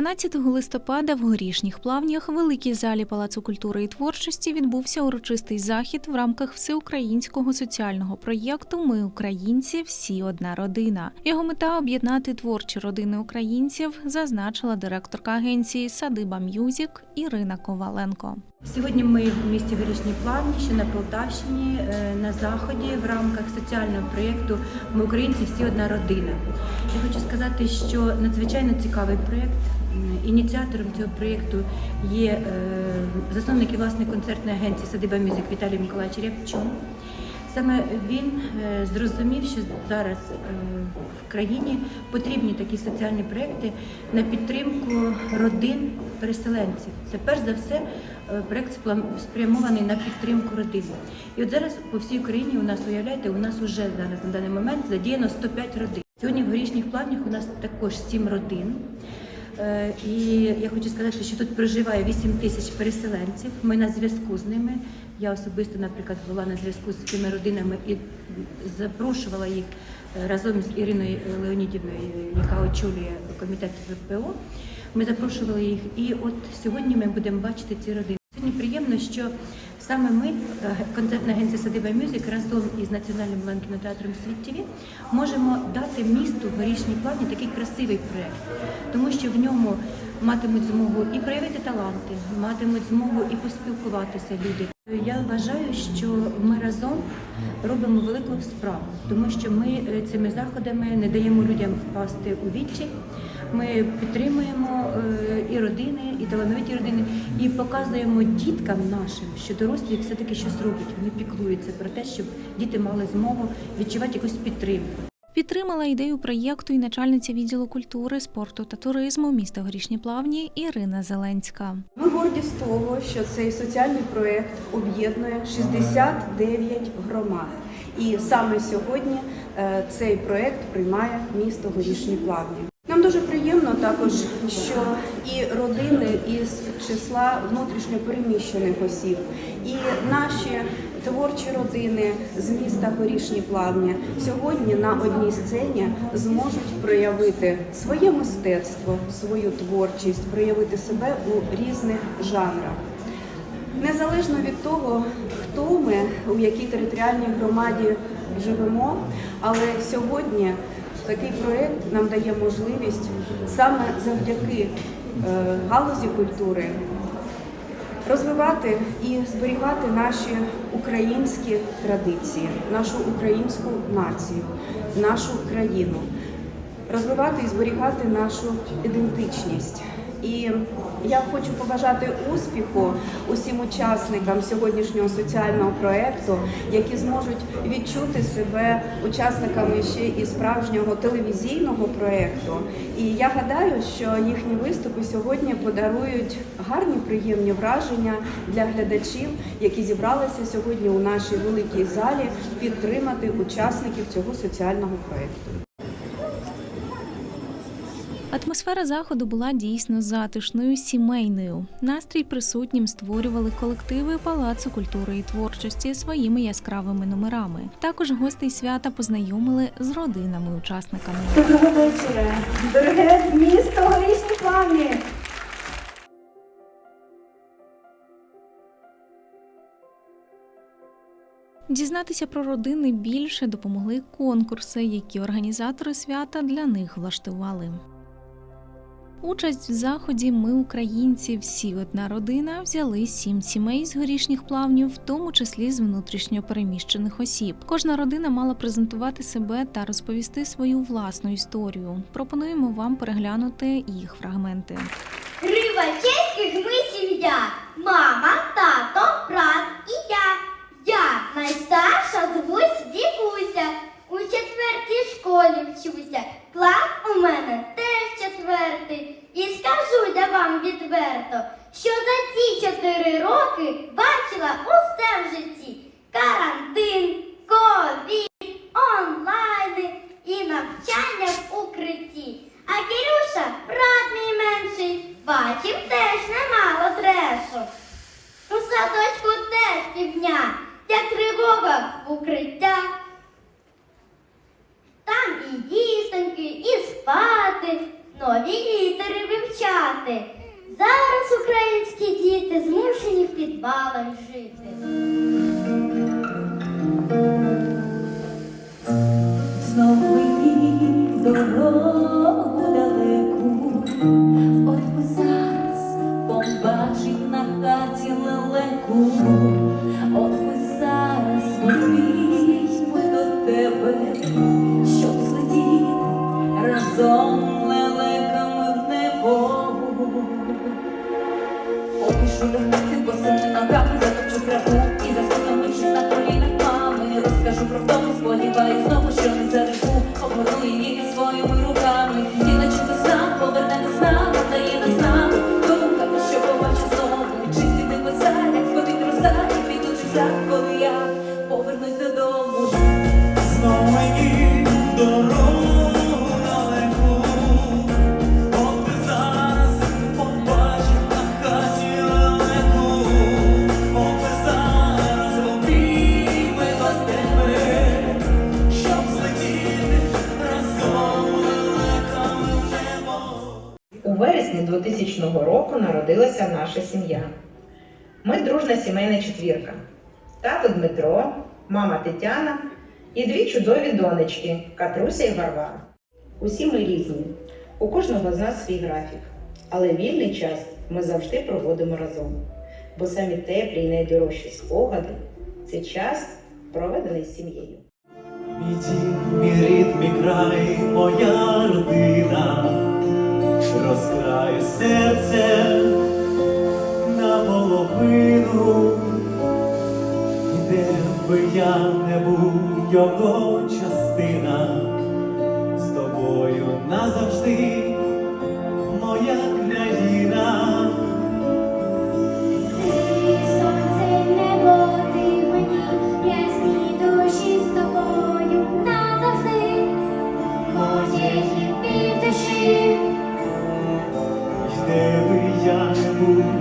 12 листопада в горішніх плавнях в великій залі Палацу культури і творчості відбувся урочистий захід в рамках всеукраїнського соціального проєкту Ми українці, всі одна родина. Його мета об'єднати творчі родини українців, зазначила директорка агенції Садиба М'юзік Ірина Коваленко. Сьогодні ми в місті Горішні Плавні, що на Полтавщині, е, на заході в рамках соціального проєкту Ми українці всі одна родина. Я хочу сказати, що надзвичайно цікавий проєкт. Ініціатором цього проєкту є е, засновник і власник концертної агенції Садиба Мюзик Віталій Миколаївич Рябчун. Саме він е, зрозумів, що зараз в країні потрібні такі соціальні проекти на підтримку родин переселенців. Це перш за все проект сплам- спрямований на підтримку родин. І от зараз по всій Україні у нас уявляєте, у нас вже зараз на даний момент задіяно 105 родин. Сьогодні в горішніх плавнях у нас також 7 родин. Е, І я хочу сказати, що тут проживає 8 тисяч переселенців. Ми на зв'язку з ними. Я особисто, наприклад, була на зв'язку з цими родинами і запрошувала їх е, разом з Іриною Леонідівною, яка очолює комітет ВПО. Ми запрошували їх, і от сьогодні ми будемо бачити ці родини. Сьогодні приємно, що саме ми, е, концертна агенція Садиба Мюзик, разом із Національним малим кінотеатром Світ ТВ можемо дати місту в горішній плані такий красивий проєкт, тому що в ньому матимуть змогу і проявити таланти, матимуть змогу і поспілкуватися люди. Я вважаю, що ми разом робимо велику справу, тому що ми е, цими заходами не даємо людям впасти у відчай. Ми підтримуємо е, і родини, і талановиті родини, і показуємо діткам нашим, що дорослі все-таки щось роблять. Вони піклуються про те, щоб діти мали змогу відчувати якусь підтримку. Підтримала ідею проєкту і начальниця відділу культури, спорту та туризму міста Горішні Плавні Ірина Зеленська. Ми горді з того, що цей соціальний проєкт об'єднує 69 громад. І саме сьогодні е, цей проєкт приймає місто Горішні Плавні. Нам дуже приємно також, що і родини із числа внутрішньо переміщених осіб, і наші творчі родини з міста Горішні Плавні сьогодні на одній сцені зможуть проявити своє мистецтво, свою творчість, проявити себе у різних жанрах. Незалежно від того, хто ми, у якій територіальній громаді живемо, але сьогодні такий проєкт нам дає можливість саме завдяки е, галузі культури розвивати і зберігати наші українські традиції, нашу українську націю, нашу країну, розвивати і зберігати нашу ідентичність. І я хочу побажати успіху усім учасникам сьогоднішнього соціального проекту, які зможуть відчути себе учасниками ще і справжнього телевізійного проекту. І я гадаю, що їхні виступи сьогодні подарують гарні приємні враження для глядачів, які зібралися сьогодні у нашій великій залі підтримати учасників цього соціального проекту. Атмосфера заходу була дійсно затишною, сімейною. Настрій присутнім створювали колективи Палацу культури і творчості своїми яскравими номерами. Також гостей свята познайомили з родинами-учасниками. Доброго вечора, дороге місто Горішні Плавні. Дізнатися про родини більше допомогли конкурси, які організатори свята для них влаштували. Участь в заході Ми українці, всі одна родина взяли сім сімей з горішніх плавнів, в тому числі з внутрішньо переміщених осіб. Кожна родина мала презентувати себе та розповісти свою власну історію. Пропонуємо вам переглянути їх фрагменти. Рибачейських ми сім'я. Мама, тато, брат і я. Я найстарша звусь Вікуся. У четвертій школі вчуся. Клас у мене теж четвертий. І скажу я вам відверто, що за ці чотири роки бачила усе в житті. Карантин, ковід, онлайни і навчання в укритті. А сподіваюсь знову, що не зареву, обгорну її своїми народилася наша сім'я. Ми дружна сімейна четвірка. Тато Дмитро, мама Тетяна і дві чудові донечки Катруся і Варвара. Усі ми різні, у кожного з нас свій графік, але вільний час ми завжди проводимо разом. Бо самі теплі і найдорожчі спогади це час, проведений з сім'єю. Мій дім, мій рід, мій край, моя родина, розкраю серце наполовину, і де би я не був його частина, з тобою назавжди моя країна. Душі Де би я не був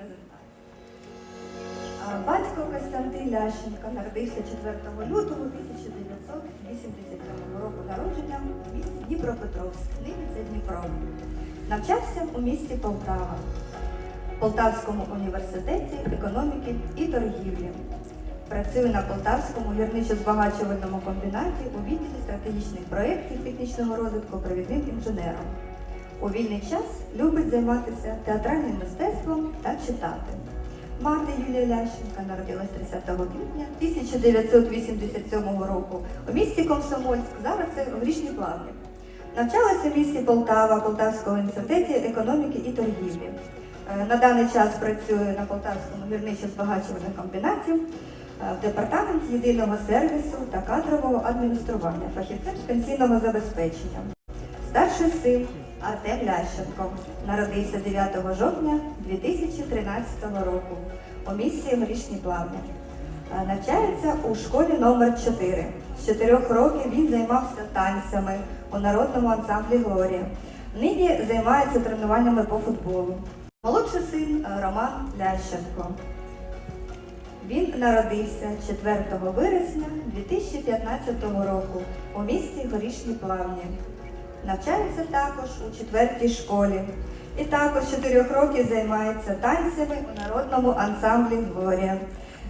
Е, Батько Костянтин Лященко народився 4 лютого 1987 року народження в місті Дніпропетровськ, нині це Дніпро. Навчався у місті Полтава, Полтавському університеті економіки і торгівлі. Працює на Полтавському гірничо-збагачувальному комбінаті у відділі стратегічних проєктів технічного розвитку провідним інженером. У вільний час любить займатися театральним мистецтвом та читати. Мати Юлія Лященка народилась 30 квітня 1987 року у місті Комсомольськ, зараз це Грішні Плавні. Навчалася в місті Полтава, Полтавського університеті економіки і торгівлі. Е, На даний час працює на Полтавському гірничо-збагачувальному комбінаті е, в департаменті єдиного сервісу та кадрового адміністрування, фахівцем пенсійного забезпечення. Старший син Артем Лященко народився 9 жовтня 2013 року у місті Горішні Плавні. Е, Навчається у школі номер 4 З 4 років він займався танцями у народному ансамблі Глорія. Нині займається тренуваннями по футболу. Молодший син е, Роман Лященко. Він народився 4 вересня 2015 року у місті Горішні Плавні. Навчається також у четвертій школі. І також 4 років займається танцями у народному ансамблі Глорія,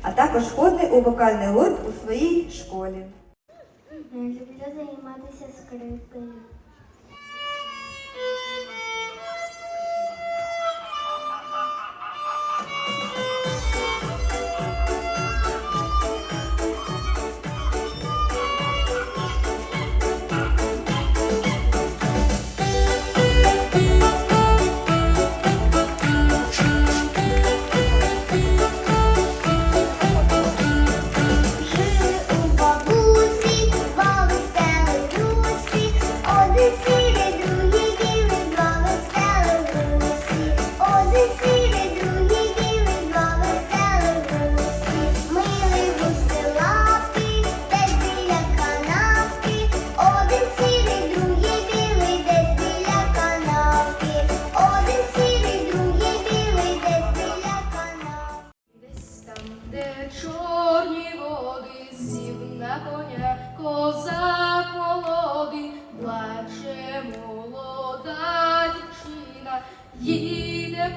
а також ходить у вокальний гурт у своїй школі. Люблю займатися скрипкою. It's Ye the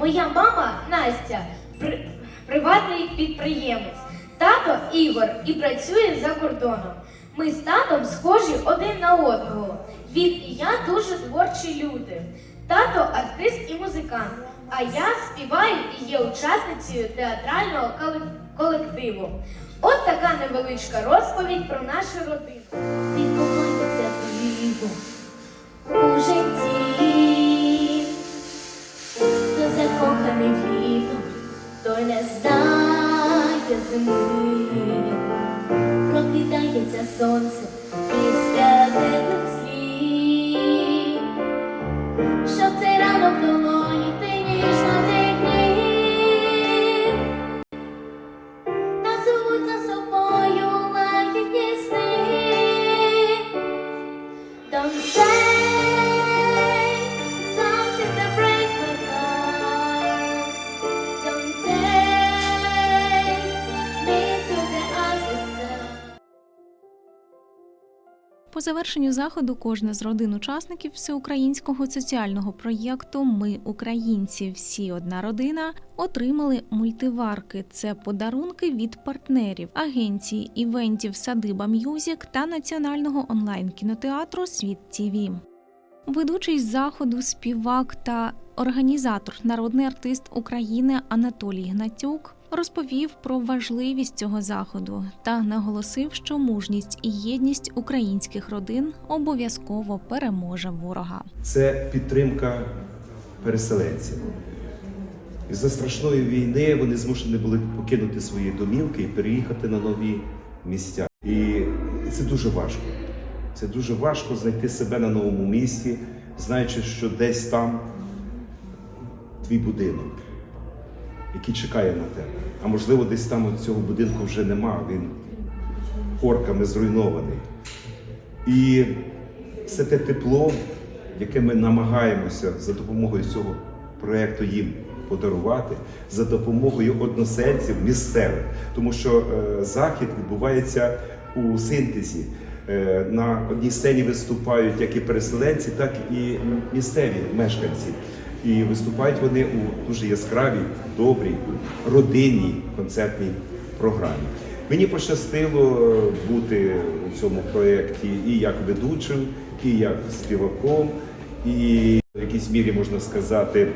Моя мама Настя, при- приватний підприємець. Тато Ігор і працює за кордоном. Ми з татом схожі один на одного. Він і я дуже творчі люди. Тато артист і музикант, а я співаю і є учасницею театрального колективу. От така невеличка розповідь про нашу родину. Відбувається диво у житті, закоханий в літо, той не знає зими, прокидається сонце Завершенню заходу кожна з родин учасників всеукраїнського соціального проєкту Ми українці, всі одна родина отримали мультиварки. Це подарунки від партнерів агенції івентів Садиба М'юзік та національного онлайн кінотеатру Світ ТІВІ. Ведучий заходу, співак та організатор, народний артист України Анатолій Гнатюк розповів про важливість цього заходу та наголосив, що мужність і єдність українських родин обов'язково переможе ворога. це підтримка переселенців. Із-за страшної війни вони змушені були покинути свої домівки і переїхати на нові місця. І це дуже важко. Це дуже важко знайти себе на новому місці, знаючи, що десь там твій будинок, який чекає на тебе. А можливо, десь там цього будинку вже нема, він орками зруйнований. І все те тепло, яке ми намагаємося за допомогою цього проєкту їм подарувати, за допомогою односельців місцевих, тому що е, захід відбувається у синтезі. Е, на одній сцені виступають як і переселенці, так і місцеві мешканці. І виступають вони у дуже яскравій, добрій, родинній концертній програмі. Мені пощастило е, бути у цьому проєкті і як ведучим, і як співаком, і в якійсь мірі можна сказати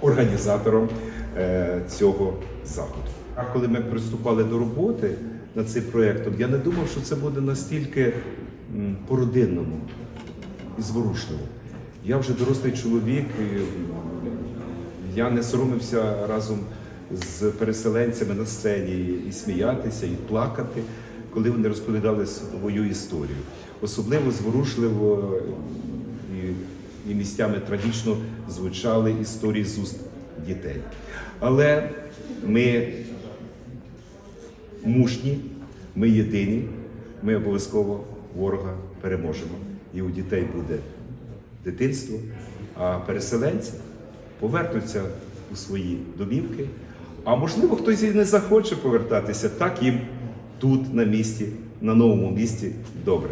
організатором е, цього заходу. А коли ми приступали до роботи над цим проєктом, я не думав, що це буде настільки по-родинному і зворушливо. Я вже дорослий чоловік, я не соромився разом з переселенцями на сцені і сміятися, і плакати, коли вони розповідали свою історію. Особливо зворушливо і, і місцями трагічно звучали історії з уст дітей. Але ми мужні, ми єдині, ми обов'язково ворога переможемо. І у дітей буде дитинство, а переселенці повернуться у свої домівки. А можливо, хтось і не захоче повертатися, так їм тут, на місці, на новому місці добре.